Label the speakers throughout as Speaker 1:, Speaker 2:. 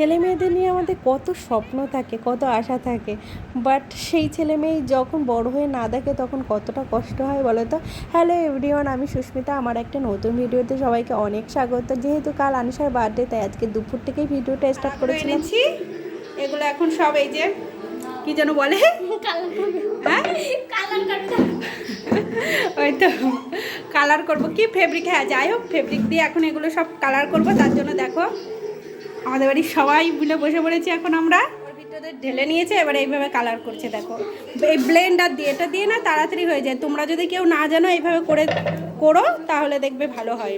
Speaker 1: ছেলে মেয়েদের নিয়ে আমাদের কত স্বপ্ন থাকে কত আশা থাকে। বাট সেই ছেলে মেয়ে যখন বড় হয়ে না দেখে তখন কতটা কষ্ট হয় বলো তো? হ্যালো এভরিওয়ান আমি সুস্মিতা। আমার একটা নতুন ভিডিওতে সবাইকে অনেক স্বাগত। যেহেতু কাল আনিসার বার্থডে তাই আজকে দুপুর থেকেই ভিডিওটা স্টার্ট করেছিলাম।
Speaker 2: এনেছি। এগুলো এখন সব এই যে কি যেন বলে? হ্যাঁ? ওই তো কালার করব। কি ফেব্রিক হ্যাঁ যাই হোক ফেব্রিক দিয়ে এখন এগুলো সব কালার করব। তার জন্য দেখো আমাদের বাড়ির সবাই মিলে বসে পড়েছি এখন আমরা। ভিতরে ঢেলে নিয়েছে এবার এইভাবে কালার করছে দেখো। এই ব্লেন্ডার দিয়ে এটা দিয়ে না তাড়াতাড়ি হয়ে যায়। তোমরা যদি কেউ না জানো এইভাবে করে করো তাহলে দেখবে ভালো হয়।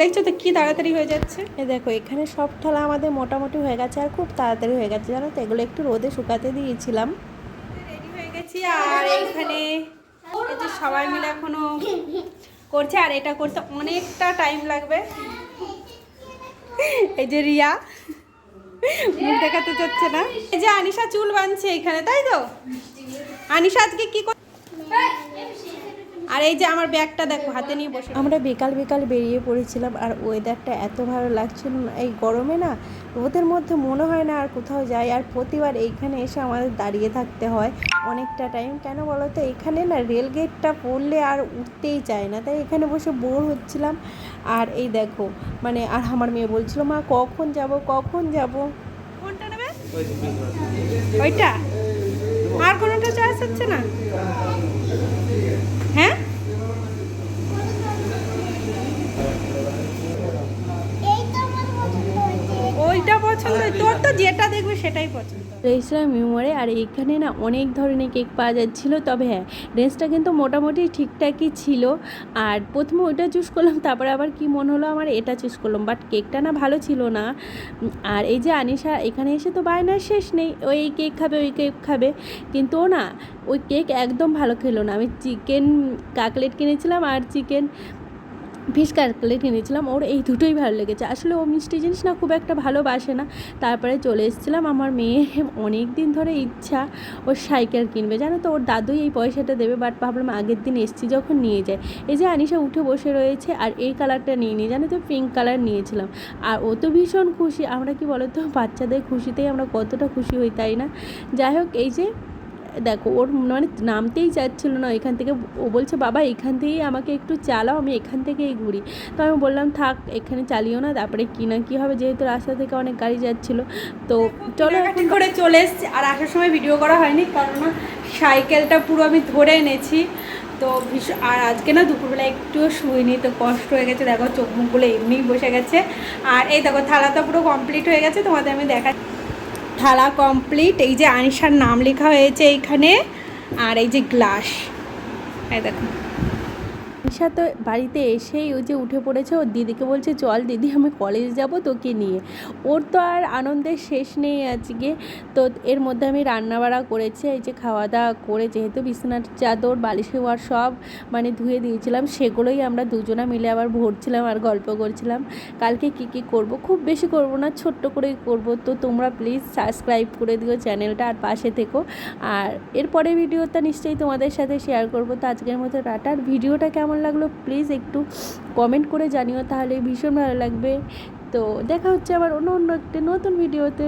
Speaker 2: দেখছ তো কি তাড়াতাড়ি হয়ে যাচ্ছে?
Speaker 1: এ দেখো এখানে সব ঠলা আমাদের মোটামুটি হয়ে গেছে আর খুব তাড়াতাড়ি হয়ে গেছে। জানো তো এগুলো একটু রোদে শুকাতে দিয়েছিলাম।
Speaker 2: রেডি হয়ে গেছি আর এইখানে এই সবাই মিলে এখনও করছে আর এটা করতে অনেকটা টাইম লাগবে। এই যে রিয়া, মুখ দেখাতে চাচ্ছে না। এই যে আনিশা চুল বাঁধছে এখানে, তাই তো? আনিশা আজকে কি আর এই যে আমার ব্যাগটা দেখো হাতে নিয়ে বসে
Speaker 1: আমরা বিকাল বিকাল বেরিয়ে পড়েছিলাম আর ওয়েদারটা এত ভালো লাগছিল এই গরমে না রোদের মধ্যে মনে হয় না আর কোথাও যাই। আর প্রতিবার এইখানে এসে আমাদের দাঁড়িয়ে থাকতে হয় অনেকটা টাইম কেন বলো তো এখানে না রেল গেটটা পড়লে আর উঠতেই চায় না। তাই এখানে বসে বোর হচ্ছিলাম। আর এই দেখো মানে আর আমার মেয়ে বলছিল মা কখন যাব কখন যাব?
Speaker 2: কোনটা নেবে? ওইটা? আর কোনোটা চয়েস হচ্ছে না হ্যাঁ ওইটা পছন্দ তোর যেটা দেখবে সেটাই পছন্দ।
Speaker 1: রেজিস্ট্রার মেমোরে আর এইখানে না অনেক ধরনের কেক পাওয়া যাচ্ছিল, তবে হ্যাঁ রেঞ্জটা কিন্তু মোটামুটি ঠিকঠাকই ছিল। আর প্রথমে ওইটা চুজ করলাম, তারপরে আবার কি মনে হলো আমার এটা চুজ করলাম বাট কেকটা না ভালো ছিল না। আর এই যে আনিশা, এখানে এসে তো বায়নার শেষ নেই। ওই কেক খাবে, ওই কেক খাবে। কিন্তু ও না, ওই কেক একদম ভালো খেলো না। আমি চিকেন কাকলেট কিনেছিলাম আর চিকেন ফিশ কাটলেট কিনেছিলাম ওর এই দুটোই ভালো লেগেছে। আসলে ও মিষ্টি জিনিস না খুব একটা ভালোবাসে না। তারপরে চলে এসেছিলাম আমার মেয়ে, অনেক দিন ধরে ইচ্ছা ওর সাইকেল কিনবে। জানো তো, ওর দাদুই এই পয়সাটা দেবে বাট ভাবলাম আগের দিন এসছি যখন নিয়ে যায় এই যে আনিশা উঠে বসে রয়েছে আর এই কালারটা নিয়ে নিই, জানো তো পিঙ্ক কালার নিয়েছিলাম। আর ও তো ভীষণ খুশি, আমরা কি বলো তো বাচ্চাদের খুশিতেই আমরা কতটা খুশি হই, তাই না? যাই হোক, এই যে দেখো, ওর মানে নামতেই চাচ্ছিল না, এখান থেকে ও বলছে, বাবা, এখান থেকেই আমাকে একটু চালাও, আমি এখান থেকেই ঘুরি। তো আমি বললাম, থাক, এখানে চালিও না, তারপরে কি না কী হবে, যেহেতু রাস্তা থেকে অনেক গাড়ি যাচ্ছিল। তো চলো।
Speaker 2: কেনাকাটি করে চলে এসেছি, আর আসার সময় ভিডিও করা হয়নি, কারণ সাইকেলটা পুরো আমি ধরে এনেছি। তো ভীষণ আর আজকে না, দুপুরবেলা একটুও শুইনি, তো কষ্ট হয়ে গেছে, দেখো চোখ মুখগুলো এমনিই বসে গেছে। আর এই দেখো, থালাটা পুরো কমপ্লিট হয়ে গেছে, তোমাদের আমি দেখা থালা কমপ্লিট, এই যে আনিশার নাম লেখা হয়েছে এইখানে, আর এই যে গ্লাস। এই দেখো।
Speaker 1: ঈশা তো বাড়িতে এসেই ওই যে উঠে পড়েছে, ওর দিদিকে বলছে, চল দিদি, আমি কলেজ যাব তোকে নিয়ে। ওর তো আর আনন্দের শেষ নেই আজকে। তো এর মধ্যে আমি রান্নাবাড়া করেছি, এই যে খাওয়া দাওয়া করে যেহেতু বিছানার চাদর, বালিশে ওয়ার সব মানে ধুয়ে দিয়েছিলাম, সেগুলোই আমরা দুজনা মিলে আবার ভরছিলাম আর গল্প করছিলাম। কালকে কি কি করব? খুব বেশি করব না, ছোট্ট করেই করব। তো তোমরা প্লিজ সাবস্ক্রাইব করে দিও চ্যানেলটা আর পাশে থেকো। আর এরপরে ভিডিওটা নিশ্চয়ই তোমাদের সাথে শেয়ার করব। তো আজকের মতো টাটার ভিডিওটা কেমন লাগল প্লিজ একটু কমেন্ট করে জানিও, তাহলে ভীষণ ভালো লাগবে। তো দেখা হচ্ছে আবার অন্য অন্য একটা নতুন ভিডিওতে